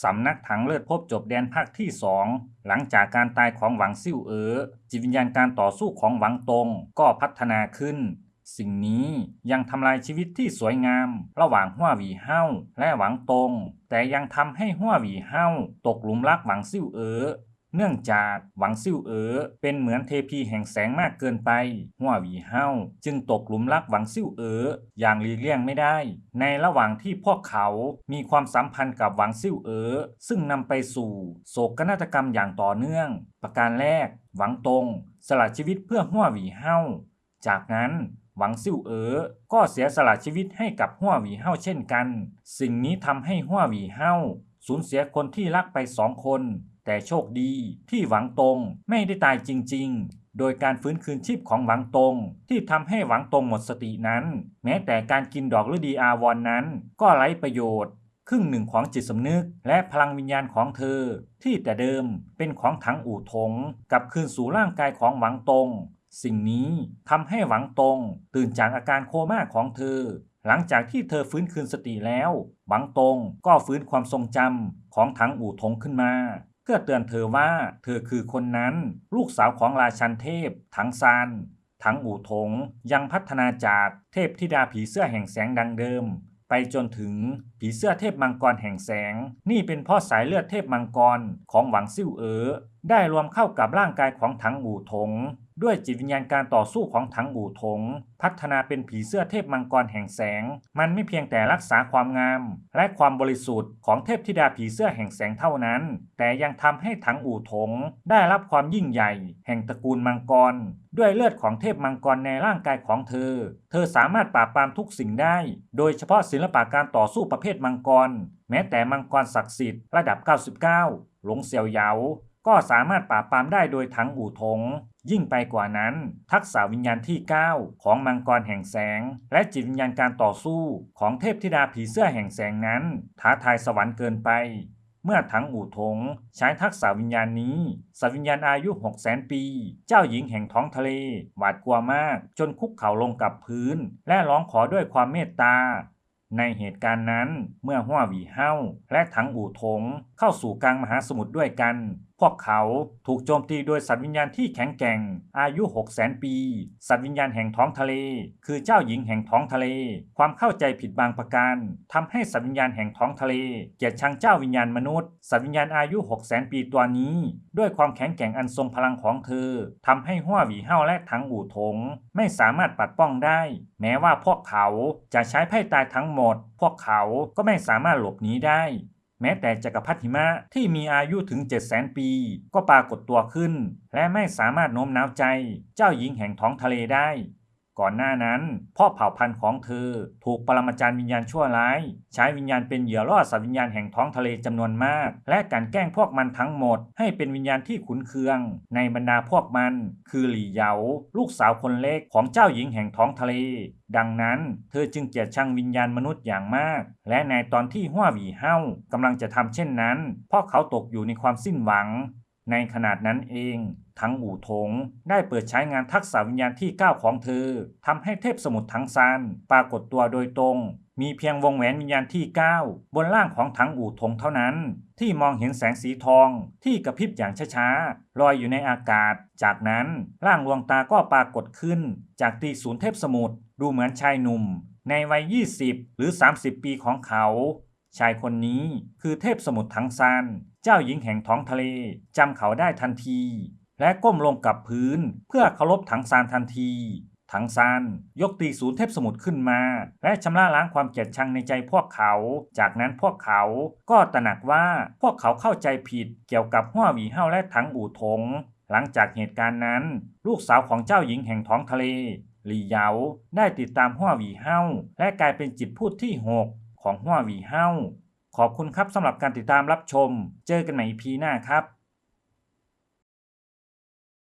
สำนักถังเลิศพบจบแดนภาคที่สองหลังจากการตายของหวังซิ่วเอ๋อจิตวิญญาณการต่อสู้ของหวังตงก็พัฒนาขึ้น สิ่งนี้ยังทำลายชีวิตที่สวยงาม ระหว่างหัวหวีเฮ้าและหวังตง แต่ยังทำให้หัวหวีเฮ้าตกหลุมรักหวังซิ่วเอ๋อ เนื่องจากหวังซิ่วเอ๋อเป็นเหมือนเทพีแห่งแสงมากเกินไปหัววีเฮาจึงตกหลุมรักหวังซิ่วเอ๋ออย่างหลีกเลี่ยงไม่ได้ ในระหว่างที่พวกเขามีความสัมพันธ์กับหวังซิ่วเอ๋อซึ่งนำไปสู่โศกนาฏกรรมอย่างต่อเนื่อง ประการแรก หวังตง สละชีวิตเพื่อหัววีเฮาจากนั้นหวังซิ่วเอ๋อก็เสียสละชีวิตให้กับหัววีเฮาเช่นกัน สิ่งนี้ทำให้หัววีเฮาสูญเสียคนที่รักไปสองคน แต่โชคดีที่หวังตงไม่ได้ตายจริง ๆ โดยการฟื้นคืนชีพของหวังตงที่ทำให้หวังตงหมดสตินั้น แม้แต่การกินดอกฤดีอาวรนนั้น ก็ไร้ประโยชน์ ครึ่งหนึ่งของจิตสำนึกและพลังวิญญาณของเธอ ที่แต่เดิมเป็นของถังอู่ถงกลับคืนสู่ร่างกายของหวังตงสิ่งนี้ทำให้หวังตงตื่นจากอาการโคม่าของเธอ หลังจากที่เธอฟื้นคืนสติแล้ว หวังตงก็ฟื้นความทรงจำของถังอู่ถงขึ้นมา เพื่อเตือนเธอว่าเธอคือคนนั้น ลูกสาวของราชันเทพ ถังซานถังอู่ถงยังพัฒนาจากเทพธิดาผีเสื้อแห่งแสงดังเดิม ไปจนถึงผีเสื้อเทพมังกรแห่งแสง นี่เป็นเพ่อสายเลือดเทพมังกรของหวังซิ่วเอ๋อได้รวมเข้ากับร่างกายของถังอู่ถง ด้วยจิตวิญญาณการต่อสู้ของถังอู่ถง พัฒนาเป็นผีเสื้อเทพมังกรแห่งแสง มันไม่เพียงแต่รักษาความงาม และความบริสุทธิ์ของเทพธิดาผีเสื้อแห่งแสงเท่านั้น แต่ยังทำให้ถังอู่ถง ได้รับความยิ่งใหญ่ แห่งตระกูลมังกร ด้วยเลือดของเทพมังกรในร่างกายของเธอ เธอสามารถปราบปรามทุกสิ่งได้ โดยเฉพาะศิลปะการต่อสู้ประเภทมังกร แม้แต่มังกรศักดิ์สิทธิ์ระดับ 99 หลงเสี่ยวเหยาก็สามารถปราบปรามได้โดยทั้งอู่ทง ยิ่งไปกว่านั้น ทักษะวิญญาณที่ 9 ของมังกรแห่งแสง และจิตวิญญาณการต่อสู้ของเทพธิดาผีเสื้อแห่งแสงนั้น ท้าทายสวรรค์เกินไป เมื่อทั้งอู่ทงใช้ทักษะวิญญาณนี้สัตวิญญาณอายุ6 0 0 0 0ปี เจ้าหญิงแห่งท้องทะเล หวาดกลัวมาก จนคุกเข่าลงกับพื้น และร้องขอด้วยความเมตตาในเหตุการณ์นั้นเมื่อหัวหวีเฮ้าและถังอู่ถงเข้าสู่กลางมหาสมุทรด้วยกันพวกเขาถูกโจมตีโดยสัตว์วิญญาณที่แข็งแกร่ง อายุ 6 0 0 0 0ปี สัตว์วิญญาณแห่งท้องทะเล คือเจ้าหญิงแห่งท้องทะเล ความเข้าใจผิดบางประการทำให้สัตว์วิญญาณแห่งท้องทะเล เกลียดชังเจ้าวิญญาณมนุษย์ สัตว์วิญญาณอายุ 6 0 0 0 0 0ปีตัวนี้ ด้วยความแข็งแกร่งอันทรงพลังของเธอทำให้หัวหวีเฮ้าและถังอู่ถง ไม่สามารถปัดป้องได้ แม้ว่าพวกเขาจะใช้ไพ่ตายทั้งหมด พวกเขาก็ไม่สามารถหลบหนีได้ แม้แต่จักรพรรดิหิมะที่มีอายุถึง 7 0 0 0 0 0 ปี ก็ปรากฏตัวขึ้น และไม่สามารถโน้มน้าวใจ เจ้าหญิงแห่งท้องทะเลได้ ก่อนหน้านั้น พ่อเผ่าพันธุ์ของเธอ ถูกปรมาจารย์วิญญาณชั่วร้าย ใช้วิญญาณเป็นเหยื่อล่อสัตว์วิญญาณแห่งท้องทะเลจำนวนมาก และการแกล้งพวกมันทั้งหมด ให้เป็นวิญญาณที่ขุนเคือง ในบรรดาพวกมัน คือหลี่เหยา ลูกสาวคนเล็กของเจ้าหญิงแห่งท้องทะเล ดังนั้น เธอจึงเกลียดชังวิญญาณมนุษย์อย่างมาก และในตอนที่หัวหวีเฮ้ากำลังจะทำเช่นนั้นพราะเขาตกอยู่ในความสิ้นหวัง ในขนาดนั้นเอง ทั้งอู่ถงได้เปิดใช้งานทักษะวิญญาณที่ 9 ของเธอทำให้เทพสมุทรทั้งซานปรากฏตัวโดยตรง มีเพียงวงแหวนวิญญาณที่ 9 บนร่างของถังอู่ถงเท่านั้น ที่มองเห็นแสงสีทองที่กระพริบอย่างช้าๆลอยอยู่ในอากาศ จากนั้นร่างดวงตาก็ปรากฏขึ้น จากตีศูนย์เทพสมุทรดูเหมือนชายหนุ่ม ในวัย 20 หรือ 30 ปีของเขา ชายคนนี้คือเทพสมุทรทั้งซานเจ้าหญิงแห่งท้องทะเลจำเขาได้ทันที และก้มลงกับพื้น เพื่อเคารพถังซานทันที ถังซานยกตีศูนย์เทพสมุทรขึ้นมา และชำระล้างความเกลียดชังในใจพวกเขา จากนั้นพวกเขาก็ตระหนักว่าพวกเขาเข้าใจผิดเกี่ยวกับหัวหวีเฮ้าและถังอู่ถง หลังจากเหตุการณ์นั้น ลูกสาวของเจ้าหญิงแห่งท้องทะเลหลี่เหยาได้ติดตามหัวหวีเฮ้าและกลายเป็นจิตพูดที่6ของหัวหวีเฮ้าขอบคุณครับสำหรับการติดตามรับชม เจอกันใหม่ EP หน้าครับ